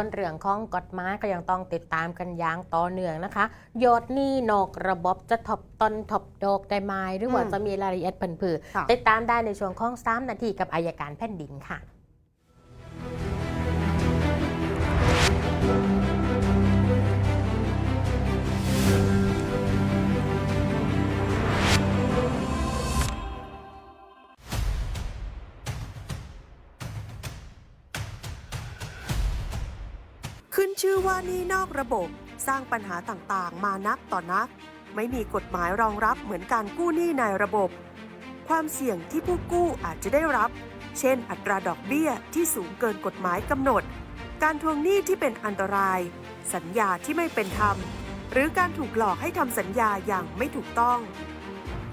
ส่วนเรื่องของกฎหมายก็ยังต้องติดตามกันอย่างต่อเนื่องนะคะยอดหนี้นอกระบบจะทบต้นทบดอกได้ไหมหรือว่าอืมจะมีรายละเอียดเพิ่นผือค่ะติดตามได้ในช่วงของ3นาทีกับอายการแผ่นดินค่ะ ขึ้นชื่อว่านี่นอกระบบ สร้างปัญหาต่างๆ มานักต่อนัก ไม่มีกฎหมายรองรับเหมือนการกู้หนี้ในระบบ ความเสี่ยงที่ผู้กู้อาจจะได้รับ เช่น อัตราดอกเบี้ยที่สูงเกินกฎหมายกำหนด การทวงหนี้ที่เป็นอันตราย สัญญาที่ไม่เป็นธรรม หรือการถูกหลอกให้ทำสัญญาอย่างไม่ถูกต้อง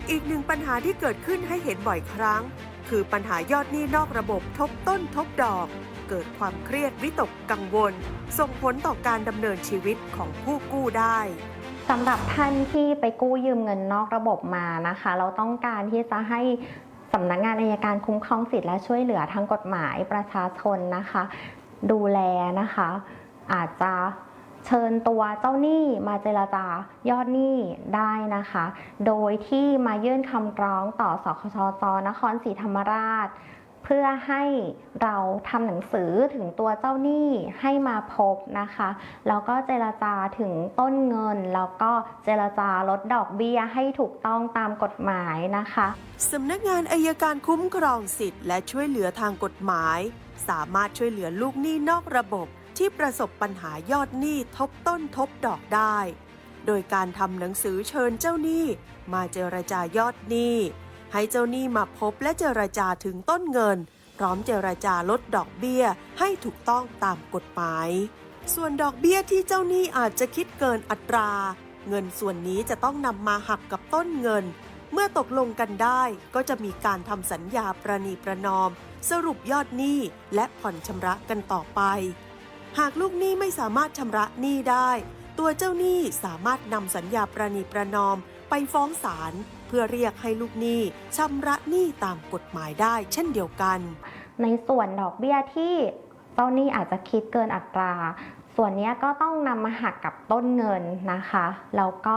อีกหนึ่งปัญหาที่เกิดขึ้นให้เห็นบ่อยครั้ง คือปัญหายอดหนี้นอกระบบทบต้นทบดอก เกิดความเครียดวิตกกังวล ส่งผลต่อการดำเนินชีวิตของผู้กู้ได้สำหรับท่านที่ไปกู้ยืมเงินนอกระบบมานะคะ เราต้องการที่จะให้สำนักงานอายการคุ้มครองสิทธิและช่วยเหลือทางกฎหมายประชาชนนะคะ ดูแลนะคะ อาจจะเชิญตัวเจ้าหนี้มาเจรจายอดหนี้ได้นะคะ โดยที่มายื่นคำร้องต่อสคชจนครศรีธรรมราช เพื่อให้เราทำหนังสือถึงตัวเจ้าหนี้ให้มาพบนะคะ แล้วก็เจรจาถึงต้นเงิน แล้วก็เจรจาลดดอกเบี้ยให้ถูกต้องตามกฎหมายนะคะสำนักงานอายการคุ้มครองสิทธิ์และช่วยเหลือทางกฎหมาย สามารถช่วยเหลือลูกหนี้นอกระบบ ที่ประสบปัญหายอดหนี้ทบต้นทบดอกได้ โดยการทำหนังสือเชิญเจ้าหนี้ มาเจรจายอดหนี้ ให้เจ้าหนี้มาพบและเจรจาถึงต้นเงิน พร้อมเจรจาลดดอกเบี้ยให้ถูกต้องตามกฎหมาย ส่วนดอกเบี้ยที่เจ้าหนี้อาจจะคิดเกินอัตรา เงินส่วนนี้จะต้องนำมาหักกับต้นเงิน เมื่อตกลงกันได้ก็จะมีการทำสัญญาประนีประนอม สรุปยอดหนี้และผ่อนชำระกันต่อไป หากลูกหนี้ไม่สามารถชำระหนี้ได้ ตัวเจ้าหนี้สามารถนำสัญญาประนีประนอมไปฟ้องศาล เพื่อเรียกให้ลูกหนี้ชำระหนี้ตามกฎหมายได้เช่นเดียวกัน ในส่วนดอกเบี้ยที่เจ้าหนี้อาจจะคิดเกินอัตรา ส่วนนี้ก็ต้องนำมาหักกับต้นเงินนะคะแล้วก็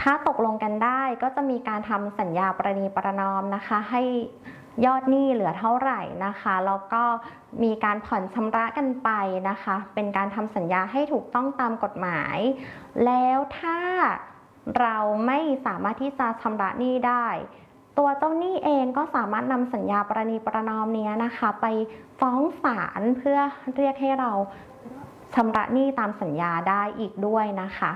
ถ้าตกลงกันได้ก็จะมีการทำสัญญาประนีประนอมนะคะ ให้ยอดหนี้เหลือเท่าไหร่นะคะแล้วก็มีการผ่อนชำระกันไปนะคะ เป็นการทำสัญญาให้ถูกต้องตามกฎหมาย แล้วถ้า เราไม่สามารถที่จะชำระหนี้ได้ ตัวเจ้าหนี้เองก็สามารถนำสัญญาประนีประนอมนี้นะคะ ไปฟ้องศาลเพื่อเรียกให้เราชำระหนี้ตามสัญญาได้อีกด้วยนะคะ